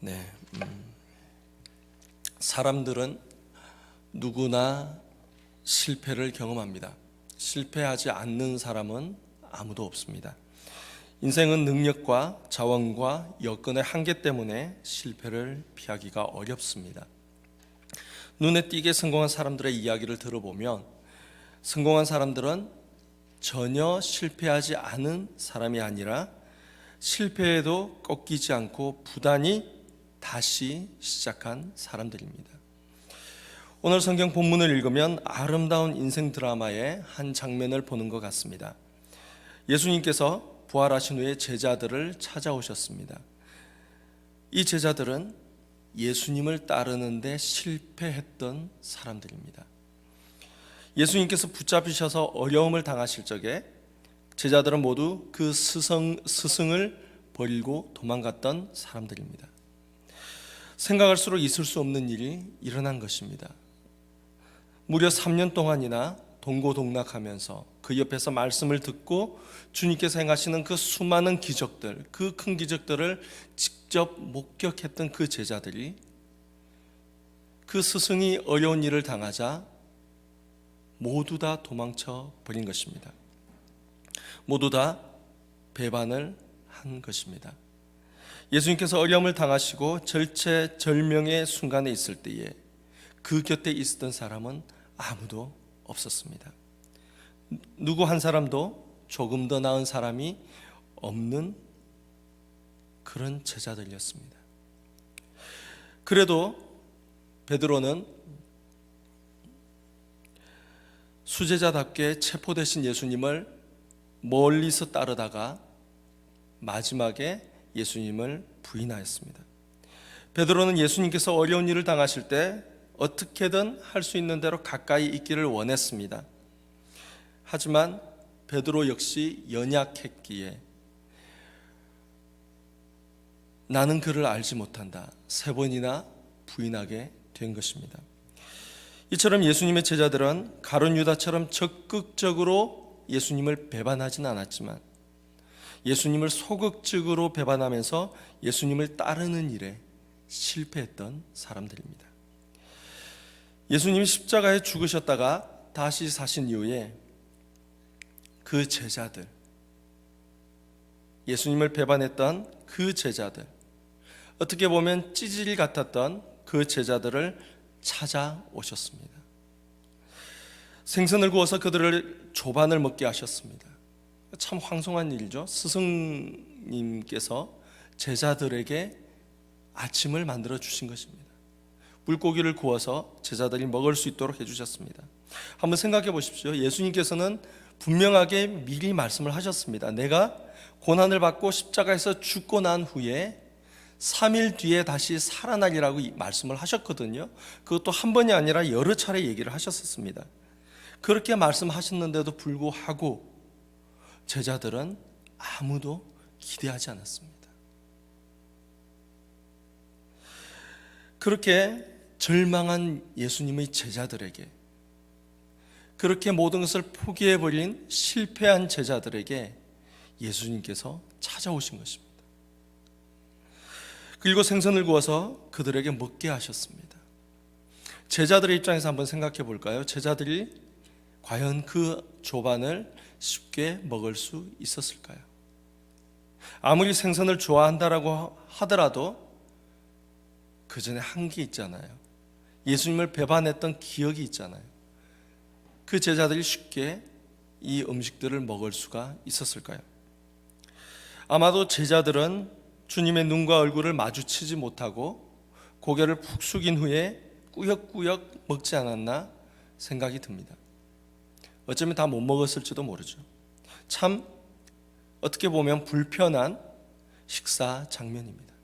네, 음, 사람들은 누구나 실패를 경험합니다. 실패하지 않는 사람은 아무도 없습니다. 인생은 능력과 자원과 여건의 한계 때문에 실패를 피하기가 어렵습니다. 눈에 띄게 성공한 사람들의 이야기를 들어보면 성공한 사람들은 전혀 실패하지 않은 사람이 아니라 실패에도 꺾이지 않고 부단히 다시 시작한 사람들입니다. 오늘 성경 본문을 읽으면 아름다운 인생 드라마의 한 장면을 보는 것 같습니다. 예수님께서 부활하신 후에 제자들을 찾아오셨습니다. 이 제자들은 예수님을 따르는데 실패했던 사람들입니다. 예수님께서 붙잡히셔서 어려움을 당하실 적에 제자들은 모두 그 스승, 스승을 버리고 도망갔던 사람들입니다. 생각할수록 있을 수 없는 일이 일어난 것입니다. 무려 3년 동안이나 동고동락하면서 그 옆에서 말씀을 듣고 주님께서 행하시는 그 수많은 기적들, 그 큰 기적들을 직접 목격했던 그 제자들이 그 스승이 어려운 일을 당하자 모두 다 도망쳐 버린 것입니다. 모두 다 배반을 한 것입니다. 예수님께서 어려움을 당하시고 절체절명의 순간에 있을 때에 그 곁에 있었던 사람은 아무도 없었습니다. 누구 한 사람도 조금 더 나은 사람이 없는 그런 제자들이었습니다. 그래도 베드로는 수제자답게 체포되신 예수님을 멀리서 따르다가 마지막에 예수님을 부인하였습니다. 베드로는 예수님께서 어려운 일을 당하실 때 어떻게든 할 수 있는 대로 가까이 있기를 원했습니다. 하지만 베드로 역시 연약했기에 나는 그를 알지 못한다. 세 번이나 부인하게 된 것입니다. 이처럼 예수님의 제자들은 가론 유다처럼 적극적으로 예수님을 배반하지는 않았지만 예수님을 소극적으로 배반하면서 예수님을 따르는 일에 실패했던 사람들입니다. 예수님이 십자가에 죽으셨다가 다시 사신 이후에 그 제자들, 예수님을 배반했던 그 제자들, 어떻게 보면 찌질 같았던 그 제자들을 찾아오셨습니다. 생선을 구워서 그들을 조반을 먹게 하셨습니다. 참 황송한 일이죠. 스승님께서 제자들에게 아침을 만들어 주신 것입니다. 물고기를 구워서 제자들이 먹을 수 있도록 해주셨습니다. 한번 생각해 보십시오. 예수님께서는 분명하게 미리 말씀을 하셨습니다. 내가 고난을 받고 십자가에서 죽고 난 후에 3일 뒤에 다시 살아나리라고 말씀을 하셨거든요. 그것도 한 번이 아니라 여러 차례 얘기를 하셨었습니다. 그렇게 말씀하셨는데도 불구하고 제자들은 아무도 기대하지 않았습니다. 그렇게 절망한 예수님의 제자들에게 그렇게 모든 것을 포기해 버린 실패한 제자들에게 예수님께서 찾아오신 것입니다. 그리고 생선을 구워서 그들에게 먹게 하셨습니다. 제자들의 입장에서 한번 생각해 볼까요? 제자들이 과연 그 조반을 쉽게 먹을 수 있었을까요? 아무리 생선을 좋아한다라고 하더라도 그 전에 한게 있잖아요. 예수님을 배반했던 기억이 있잖아요. 그 제자들이 쉽게 이 음식들을 먹을 수가 있었을까요? 아마도 제자들은 주님의 눈과 얼굴을 마주치지 못하고 고개를 푹 숙인 후에 꾸역꾸역 먹지 않았나 생각이 듭니다. 어쩌면 다 못 먹었을지도 모르죠. 참 어떻게 보면 불편한 식사 장면입니다.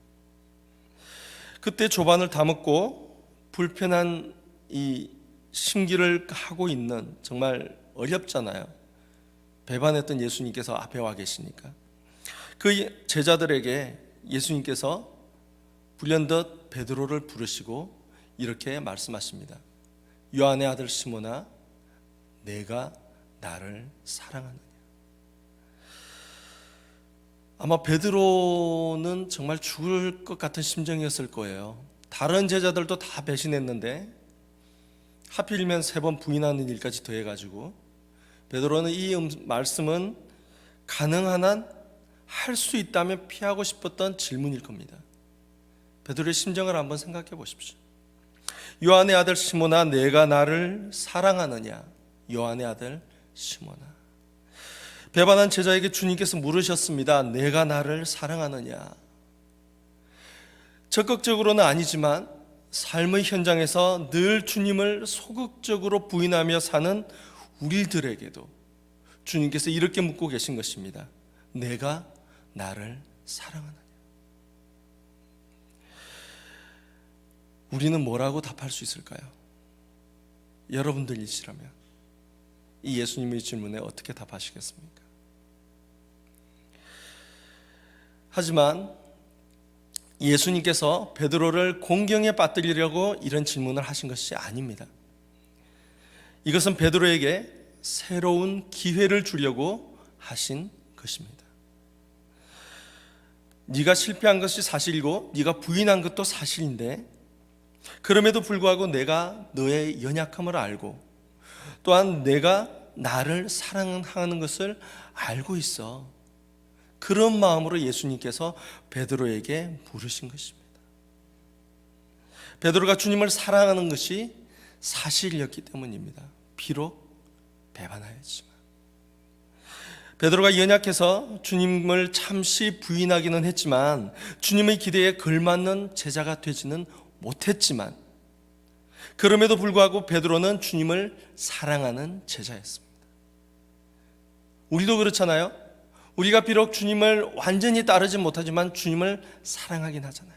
그때 조반을 다 먹고 불편한 이 심기를 하고 있는 정말 어렵잖아요. 배반했던 예수님께서 앞에 와 계시니까 그 제자들에게 예수님께서 불현듯 베드로를 부르시고 이렇게 말씀하십니다. 요한의 아들 시모나 내가 나를 사랑하느냐. 아마 베드로는 정말 죽을 것 같은 심정이었을 거예요. 다른 제자들도 다 배신했는데 하필이면 세 번 부인하는 일까지 더해가지고 베드로는 이 음- 말씀은 가능한 한 할 수 있다면 피하고 싶었던 질문일 겁니다. 베드로의 심정을 한번 생각해 보십시오. 요한의 아들 시모나 내가 나를 사랑하느냐? 요한의 아들 시모나. 배반한 제자에게 주님께서 물으셨습니다. 내가 나를 사랑하느냐? 적극적으로는 아니지만 삶의 현장에서 늘 주님을 소극적으로 부인하며 사는 우리들에게도 주님께서 이렇게 묻고 계신 것입니다. 내가 나를 사랑하느냐? 우리는 뭐라고 답할 수 있을까요? 여러분들이시라면 이 예수님의 질문에 어떻게 답하시겠습니까? 하지만 예수님께서 베드로를 공경에 빠뜨리려고 이런 질문을 하신 것이 아닙니다. 이것은 베드로에게 새로운 기회를 주려고 하신 것입니다. 네가 실패한 것이 사실이고 네가 부인한 것도 사실인데 그럼에도 불구하고 내가 너의 연약함을 알고 또한 내가 나를 사랑하는 것을 알고 있어. 그런 마음으로 예수님께서 베드로에게 물으신 것입니다. 베드로가 주님을 사랑하는 것이 사실이었기 때문입니다. 비록 배반하였지만. 베드로가 연약해서 주님을 잠시 부인하기는 했지만 주님의 기대에 걸맞는 제자가 되지는 못했지만 그럼에도 불구하고 베드로는 주님을 사랑하는 제자였습니다. 우리도 그렇잖아요. 우리가 비록 주님을 완전히 따르지 못하지만 주님을 사랑하긴 하잖아요.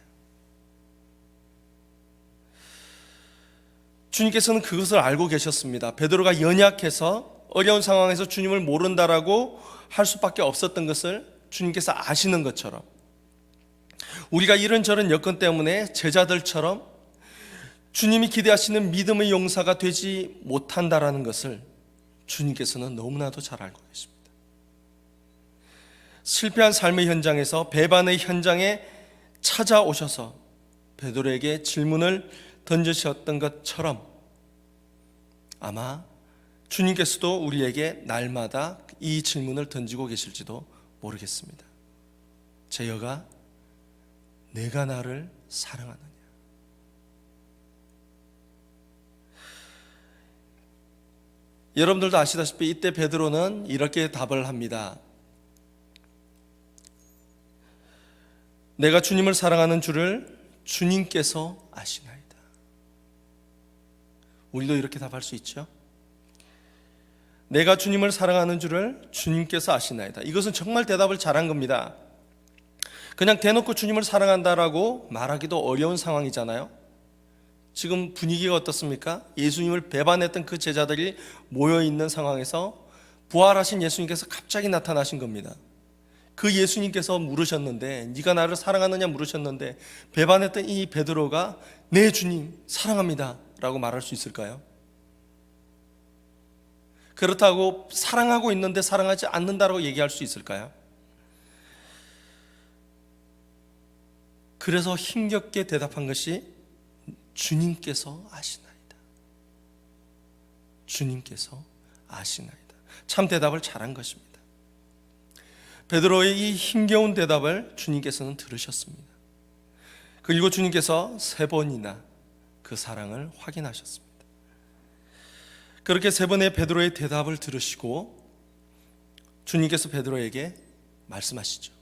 주님께서는 그것을 알고 계셨습니다. 베드로가 연약해서 어려운 상황에서 주님을 모른다라고 할 수밖에 없었던 것을 주님께서 아시는 것처럼 우리가 이런저런 여건 때문에 제자들처럼 주님이 기대하시는 믿음의 용사가 되지 못한다라는 것을 주님께서는 너무나도 잘 알고 계십니다. 실패한 삶의 현장에서 배반의 현장에 찾아오셔서 베드로에게 질문을 던지셨던 것처럼 아마 주님께서도 우리에게 날마다 이 질문을 던지고 계실지도 모르겠습니다. 제 여가 내가 나를 사랑하느냐? 여러분들도 아시다시피 이때 베드로는 이렇게 답을 합니다. 내가 주님을 사랑하는 줄을 주님께서 아시나이다. 우리도 이렇게 답할 수 있죠? 내가 주님을 사랑하는 줄을 주님께서 아시나이다. 이것은 정말 대답을 잘한 겁니다. 그냥 대놓고 주님을 사랑한다라고 말하기도 어려운 상황이잖아요. 지금 분위기가 어떻습니까? 예수님을 배반했던 그 제자들이 모여 있는 상황에서 부활하신 예수님께서 갑자기 나타나신 겁니다. 그 예수님께서 물으셨는데 네가 나를 사랑하느냐 물으셨는데 배반했던 이 베드로가 네 주님 사랑합니다라고 말할 수 있을까요? 그렇다고 사랑하고 있는데 사랑하지 않는다라고 얘기할 수 있을까요? 그래서 힘겹게 대답한 것이 주님께서 아시나이다. 주님께서 아시나이다. 참 대답을 잘한 것입니다. 베드로의 이 힘겨운 대답을 주님께서는 들으셨습니다. 그리고 주님께서 세 번이나 그 사랑을 확인하셨습니다. 그렇게 세 번의 베드로의 대답을 들으시고 주님께서 베드로에게 말씀하시죠.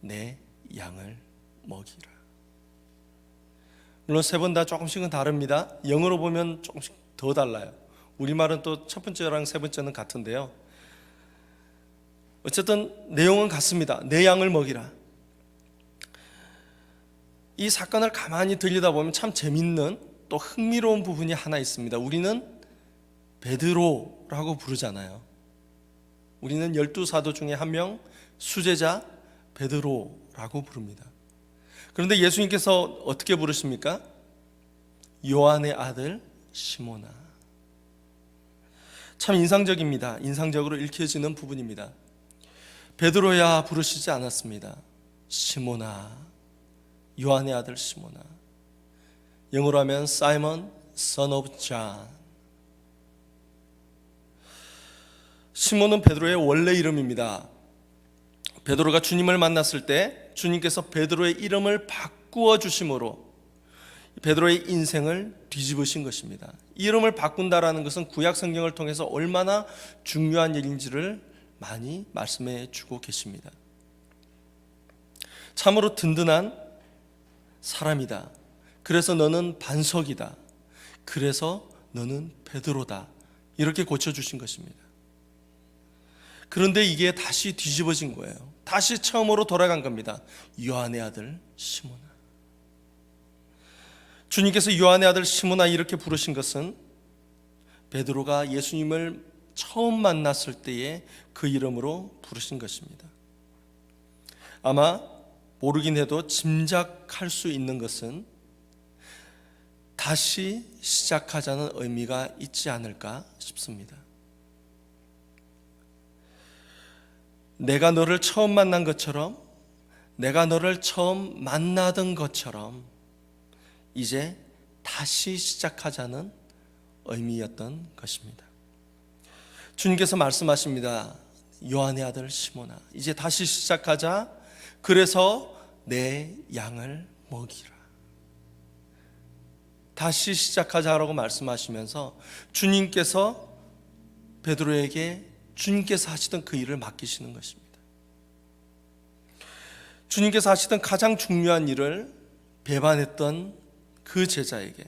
내 양을 먹이라. 물론 세 번 다 조금씩은 다릅니다. 영어로 보면 조금씩 더 달라요. 우리말은 또 첫 번째랑 세 번째는 같은데요. 어쨌든 내용은 같습니다. 내 양을 먹이라. 이 사건을 가만히 들여다보면 참 재밌는 또 흥미로운 부분이 하나 있습니다. 우리는 베드로라고 부르잖아요. 우리는 열두 사도 중에 한 명 수제자 베드로라고 부릅니다. 그런데 예수님께서 어떻게 부르십니까? 요한의 아들 시모나. 참 인상적입니다. 인상적으로 읽혀지는 부분입니다. 베드로야 부르시지 않았습니다. 시모나 요한의 아들 시모나 영어로 하면 사이먼 son of John 시몬은 베드로의 원래 이름입니다. 베드로가 주님을 만났을 때 주님께서 베드로의 이름을 바꾸어 주심으로 베드로의 인생을 뒤집으신 것입니다. 이름을 바꾼다라는 것은 구약 성경을 통해서 얼마나 중요한 일인지를 많이 말씀해 주고 계십니다. 참으로 든든한 사람이다. 그래서 너는 반석이다. 그래서 너는 베드로다. 이렇게 고쳐 주신 것입니다. 그런데 이게 다시 뒤집어진 거예요. 다시 처음으로 돌아간 겁니다. 요한의 아들 시몬아. 주님께서 요한의 아들 시몬아 이렇게 부르신 것은 베드로가 예수님을 처음 만났을 때의 그 이름으로 부르신 것입니다. 아마 모르긴 해도 짐작할 수 있는 것은 다시 시작하자는 의미가 있지 않을까 싶습니다. 내가 너를 처음 만난 것처럼 내가 너를 처음 만나던 것처럼 이제 다시 시작하자는 의미였던 것입니다. 주님께서 말씀하십니다. 요한의 아들 시모나 이제 다시 시작하자. 그래서 내 양을 먹이라. 다시 시작하자라고 말씀하시면서 주님께서 베드로에게 주님께서 하시던 그 일을 맡기시는 것입니다. 주님께서 하시던 가장 중요한 일을 배반했던 그 제자에게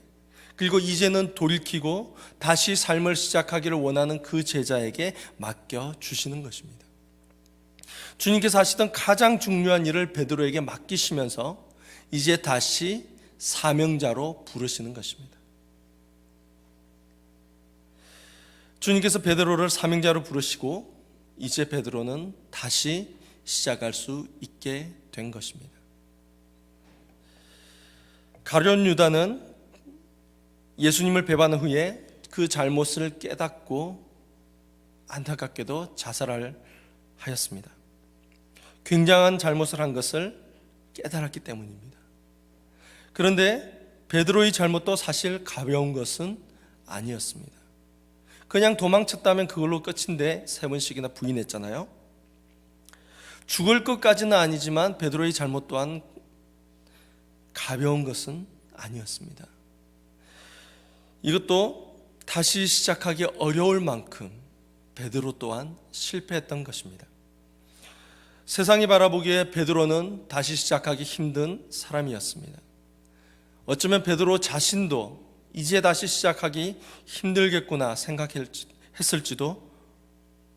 그리고 이제는 돌이키고 다시 삶을 시작하기를 원하는 그 제자에게 맡겨 주시는 것입니다. 주님께서 하시던 가장 중요한 일을 베드로에게 맡기시면서 이제 다시 사명자로 부르시는 것입니다. 주님께서 베드로를 사명자로 부르시고 이제 베드로는 다시 시작할 수 있게 된 것입니다. 가룟 유다는 예수님을 배반한 후에 그 잘못을 깨닫고 안타깝게도 자살을 하였습니다. 굉장한 잘못을 한 것을 깨달았기 때문입니다. 그런데 베드로의 잘못도 사실 가벼운 것은 아니었습니다. 그냥 도망쳤다면 그걸로 끝인데 세 번씩이나 부인했잖아요. 죽을 것까지는 아니지만 베드로의 잘못 또한 가벼운 것은 아니었습니다. 이것도 다시 시작하기 어려울 만큼 베드로 또한 실패했던 것입니다. 세상이 바라보기에 베드로는 다시 시작하기 힘든 사람이었습니다. 어쩌면 베드로 자신도 이제 다시 시작하기 힘들겠구나 생각했을지도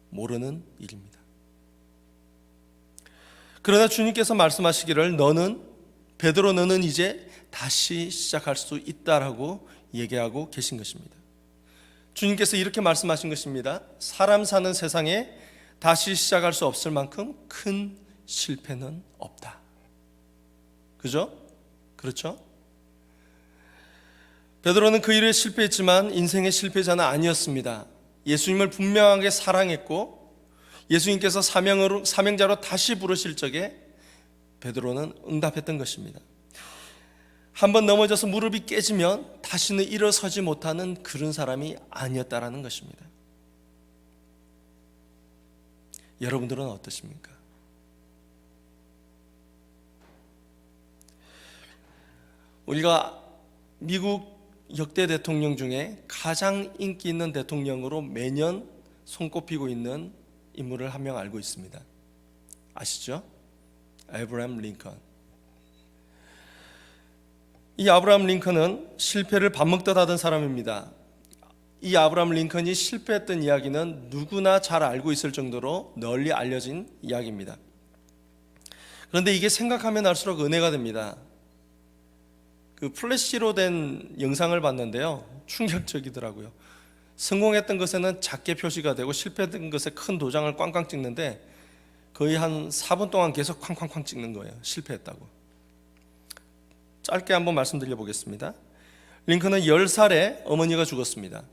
모르는 일입니다. 그러나 주님께서 말씀하시기를 너는 베드로 너는 이제 다시 시작할 수 있다라고 얘기하고 계신 것입니다. 주님께서 이렇게 말씀하신 것입니다. 사람 사는 세상에 다시 시작할 수 없을 만큼 큰 실패는 없다. 그죠? 그렇죠? 베드로는 그 일에 실패했지만 인생의 실패자는 아니었습니다. 예수님을 분명하게 사랑했고 예수님께서 사명으로 사명자로 다시 부르실 적에 베드로는 응답했던 것입니다. 한번 넘어져서 무릎이 깨지면 다시는 일어서지 못하는 그런 사람이 아니었다라는 것입니다. 여러분들은 어떠십니까? 우리가 미국 역대 대통령 중에 가장 인기 있는 대통령으로 매년 손꼽히고 있는 인물을 한 명 알고 있습니다. 아시죠? 에브라임 링컨. 이 아브라함 링컨은 실패를 밥 먹듯 하던 사람입니다. 이 아브라함 링컨이 실패했던 이야기는 누구나 잘 알고 있을 정도로 널리 알려진 이야기입니다. 그런데 이게 생각하면 할수록 은혜가 됩니다. 그 플래시로 된 영상을 봤는데요. 충격적이더라고요. 성공했던 것에는 작게 표시가 되고 실패했던 것에 큰 도장을 꽝꽝 찍는데 거의 한 4분 동안 계속 쾅쾅쾅 찍는 거예요. 실패했다고. 짧게 한번 말씀드려 보겠습니다. 링컨은 10살에 어머니가 죽었습니다.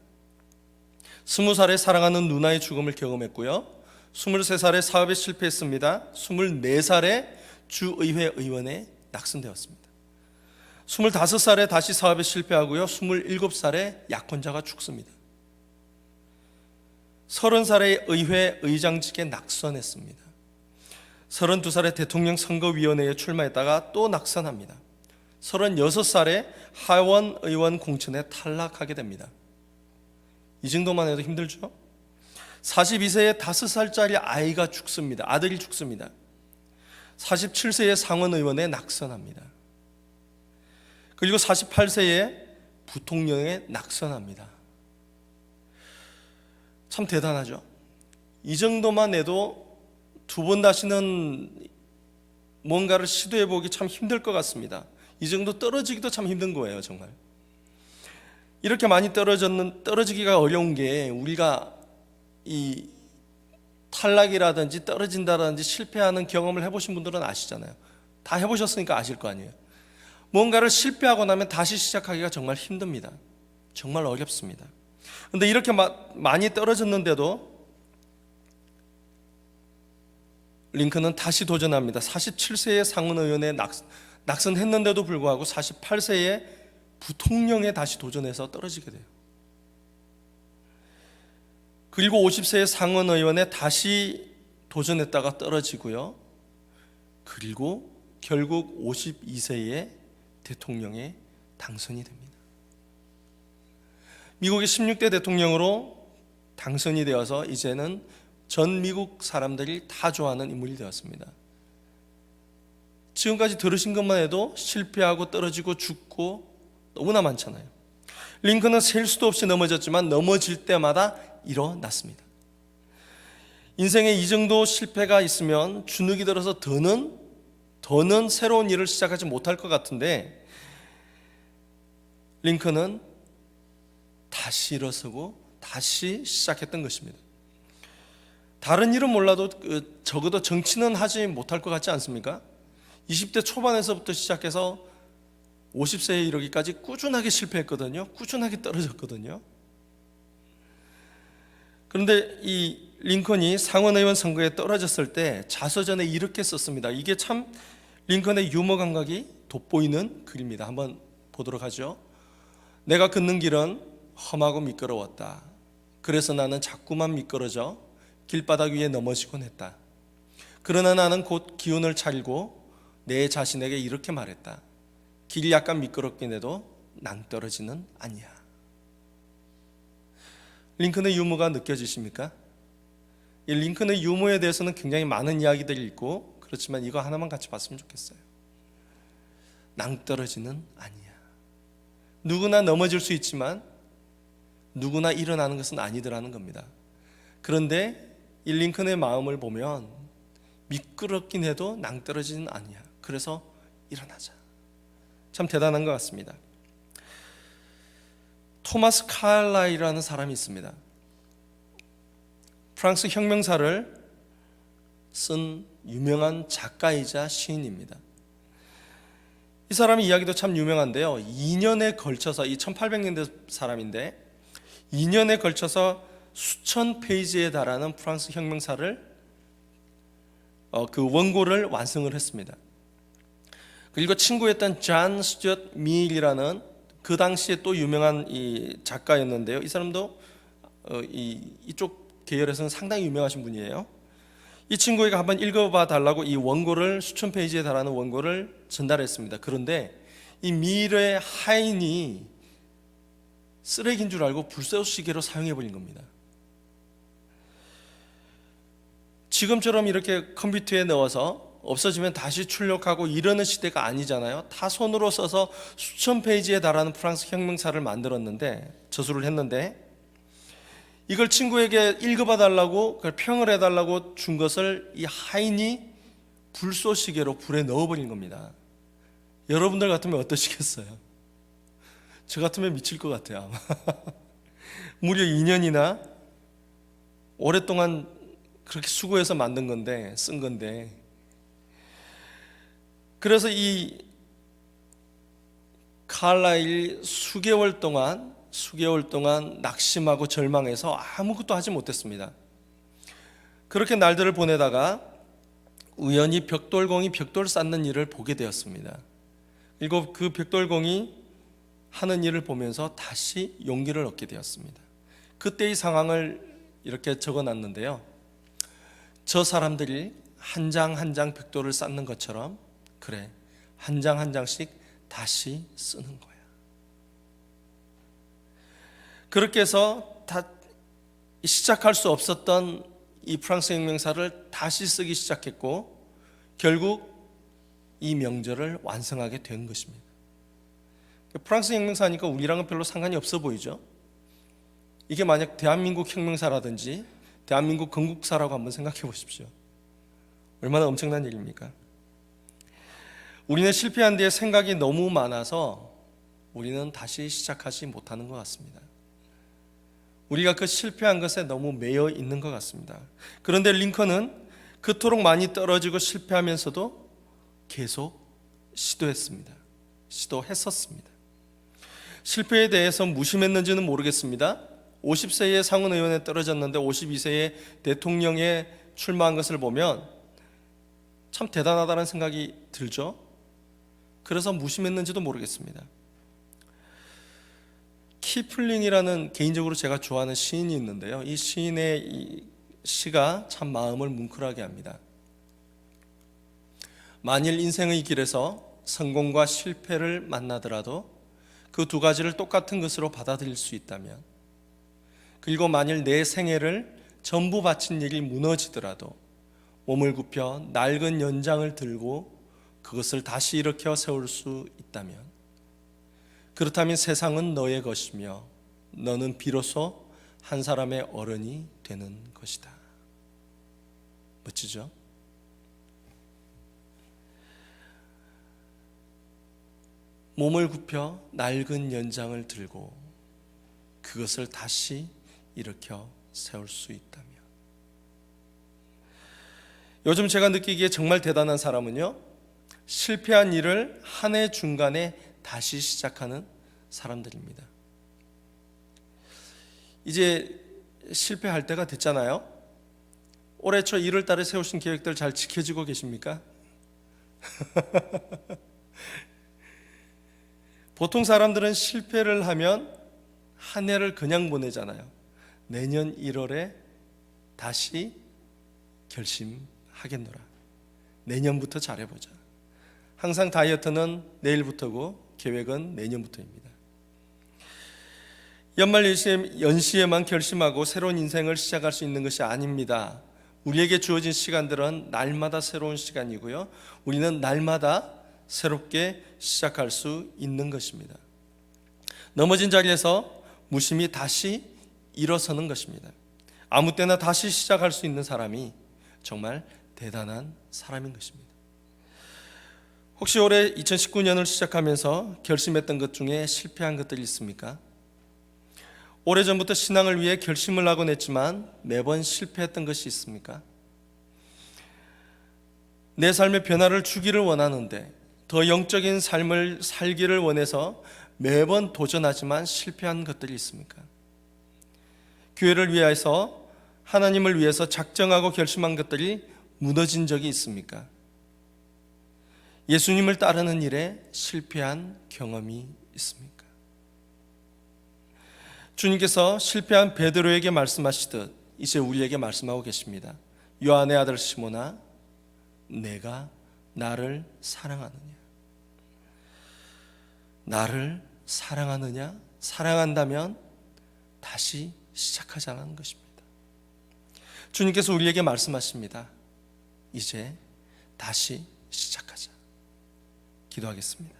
20살에 사랑하는 누나의 죽음을 경험했고요. 23살에 사업에 실패했습니다. 24살에 주의회 의원에 낙선되었습니다. 25살에 다시 사업에 실패하고요. 27살에 약혼자가 죽습니다. 30살에 의회 의장직에 낙선했습니다. 32살에 대통령 선거위원회에 출마했다가 또 낙선합니다. 36살에 하원 의원 공천에 탈락하게 됩니다. 이 정도만 해도 힘들죠? 42세에 5살짜리 아이가 죽습니다. 아들이 죽습니다. 47세에 상원 의원에 낙선합니다. 그리고 48세에 부통령에 낙선합니다. 참 대단하죠? 이 정도만 해도 두 번 다시는 뭔가를 시도해 보기 참 힘들 것 같습니다. 이 정도 떨어지기도 참 힘든 거예요, 정말. 이렇게 많이 떨어졌는 떨어지기가 어려운 게 우리가 이 탈락이라든지 떨어진다든지 실패하는 경험을 해보신 분들은 아시잖아요. 다 해보셨으니까 아실 거 아니에요. 뭔가를 실패하고 나면 다시 시작하기가 정말 힘듭니다. 정말 어렵습니다. 근데 이렇게 마, 많이 떨어졌는데도 링컨은 다시 도전합니다. 47세의 상원의원에 낙, 낙선했는데도 불구하고 48세에 부통령에 다시 도전해서 떨어지게 돼요. 그리고 50세의 상원의원에 다시 도전했다가 떨어지고요. 그리고 결국 52세에 대통령에 당선이 됩니다. 미국의 16대 대통령으로 당선이 되어서 이제는 전 미국 사람들이 다 좋아하는 인물이 되었습니다. 지금까지 들으신 것만 해도 실패하고 떨어지고 죽고 너무나 많잖아요. 링컨은 셀 수도 없이 넘어졌지만 넘어질 때마다 일어났습니다. 인생에 이 정도 실패가 있으면 주눅이 들어서 더는 더는 새로운 일을 시작하지 못할 것 같은데 링컨은 다시 일어서고 다시 시작했던 것입니다. 다른 일은 몰라도 그 적어도 정치는 하지 못할 것 같지 않습니까? 20대 초반에서부터 시작해서 50세에 이르기까지 꾸준하게 실패했거든요. 꾸준하게 떨어졌거든요. 그런데 이 링컨이 상원의원 선거에 떨어졌을 때 자서전에 이렇게 썼습니다. 이게 참 링컨의 유머 감각이 돋보이는 글입니다. 한번 보도록 하죠. 내가 걷는 길은 험하고 미끄러웠다. 그래서 나는 자꾸만 미끄러져 길바닥 위에 넘어지곤 했다. 그러나 나는 곧 기운을 차리고 내 자신에게 이렇게 말했다. 길이 약간 미끄럽긴 해도 낭떠러지는 아니야. 링컨의 유머가 느껴지십니까? 이 링컨의 유머에 대해서는 굉장히 많은 이야기들이 있고 그렇지만 이거 하나만 같이 봤으면 좋겠어요. 낭떠러지는 아니야. 누구나 넘어질 수 있지만 누구나 일어나는 것은 아니더라는 겁니다. 그런데 이 링컨의 마음을 보면 미끄럽긴 해도 낭떠러지는 아니야. 그래서 일어나자. 참 대단한 것 같습니다. 토마스 칼라이라는 사람이 있습니다. 프랑스 혁명사를 쓴 유명한 작가이자 시인입니다. 이 사람의 이야기도 참 유명한데요. 2년에 걸쳐서 이 1800년대 사람인데 2년에 걸쳐서 수천 페이지에 달하는 프랑스 혁명사를 어, 그 원고를 완성을 했습니다. 그리고 친구였던 잔 스튜어트 밀이라는 그 당시에 또 유명한 이 작가였는데요. 이 사람도 어, 이, 이쪽 계열에서는 상당히 유명하신 분이에요. 이 친구에게 한번 읽어봐 달라고 이 원고를 수천 페이지에 달하는 원고를 전달했습니다. 그런데 이 밀의 하인이 쓰레기인 줄 알고 불쏘시개로 사용해 버린 겁니다. 지금처럼 이렇게 컴퓨터에 넣어서 없어지면 다시 출력하고 이러는 시대가 아니잖아요. 다 손으로 써서 수천 페이지에 달하는 프랑스 혁명사를 만들었는데 저수를 했는데 이걸 친구에게 읽어봐 달라고 그걸 평을 해달라고 준 것을 이 하인이 불쏘시개로 불에 넣어버린 겁니다. 여러분들 같으면 어떠시겠어요? 저 같으면 미칠 것 같아요. 무려 2년이나 오랫동안 그렇게 수고해서 만든 건데 쓴 건데 그래서 이 칼라일 수개월 동안 수개월 동안 낙심하고 절망해서 아무것도 하지 못했습니다. 그렇게 날들을 보내다가 우연히 벽돌공이 벽돌 쌓는 일을 보게 되었습니다. 그리고 그 벽돌공이 하는 일을 보면서 다시 용기를 얻게 되었습니다. 그때의 상황을 이렇게 적어 놨는데요. 저 사람들이 한 장 한 장 벽돌을 쌓는 것처럼 그래 한 장 한 장씩 다시 쓰는 거야. 그렇게 해서 다 시작할 수 없었던 이 프랑스 혁명사를 다시 쓰기 시작했고 결국 이 명절을 완성하게 된 것입니다. 프랑스 혁명사니까 우리랑은 별로 상관이 없어 보이죠. 이게 만약 대한민국 혁명사라든지 대한민국 건국사라고 한번 생각해 보십시오. 얼마나 엄청난 일입니까? 우리는 실패한 뒤에 생각이 너무 많아서 우리는 다시 시작하지 못하는 것 같습니다. 우리가 그 실패한 것에 너무 매여 있는 것 같습니다. 그런데 링컨은 그토록 많이 떨어지고 실패하면서도 계속 시도했습니다. 시도했었습니다. 실패에 대해서 무심했는지는 모르겠습니다. 50세에 상원 의원에 떨어졌는데 52세에 대통령에 출마한 것을 보면 참 대단하다는 생각이 들죠. 그래서 무심했는지도 모르겠습니다. 키플링이라는 개인적으로 제가 좋아하는 시인이 있는데요. 이 시인의 이 시가 참 마음을 뭉클하게 합니다. 만일 인생의 길에서 성공과 실패를 만나더라도 그 두 가지를 똑같은 것으로 받아들일 수 있다면 그리고 만일 내 생애를 전부 바친 일이 무너지더라도 몸을 굽혀 낡은 연장을 들고 그것을 다시 일으켜 세울 수 있다면 그렇다면 세상은 너의 것이며 너는 비로소 한 사람의 어른이 되는 것이다. 멋지죠? 몸을 굽혀 낡은 연장을 들고 그것을 다시 일으켜 세울 수 있다면 요즘 제가 느끼기에 정말 대단한 사람은요 실패한 일을 한 해 중간에 다시 시작하는 사람들입니다. 이제 실패할 때가 됐잖아요. 올해 초 1월 달에 세우신 계획들 잘 지켜지고 계십니까? 보통 사람들은 실패를 하면 한 해를 그냥 보내잖아요. 내년 1월에 다시 결심하겠노라. 내년부터 잘해보자. 항상 다이어트는 내일부터고 계획은 내년부터입니다. 연말 연시에 만 결심하고 새로운 인생을 시작할 수 있는 것이 아닙니다. 우리에게 주어진 시간들은 날마다 새로운 시간이고요. 우리는 날마다 새롭게 시작할 수 있는 것입니다. 넘어진 자리에서 무심히 다시 일어서는 것입니다. 아무 때나 다시 시작할 수 있는 사람이 정말 대단한 사람인 것입니다. 혹시 올해 2019년을 시작하면서 결심했던 것 중에 실패한 것들이 있습니까? 오래전부터 신앙을 위해 결심을 하곤 했지만 매번 실패했던 것이 있습니까? 내 삶의 변화를 주기를 원하는데 더 영적인 삶을 살기를 원해서 매번 도전하지만 실패한 것들이 있습니까? 교회를 위해서 하나님을 위해서 작정하고 결심한 것들이 무너진 적이 있습니까? 예수님을 따르는 일에 실패한 경험이 있습니까? 주님께서 실패한 베드로에게 말씀하시듯 이제 우리에게 말씀하고 계십니다. 요한의 아들 시모나 내가 나를 사랑하느냐? 나를 사랑하느냐? 사랑한다면 다시 시작하자는 것입니다. 주님께서 우리에게 말씀하십니다. 이제 다시 시작하자. 기도하겠습니다.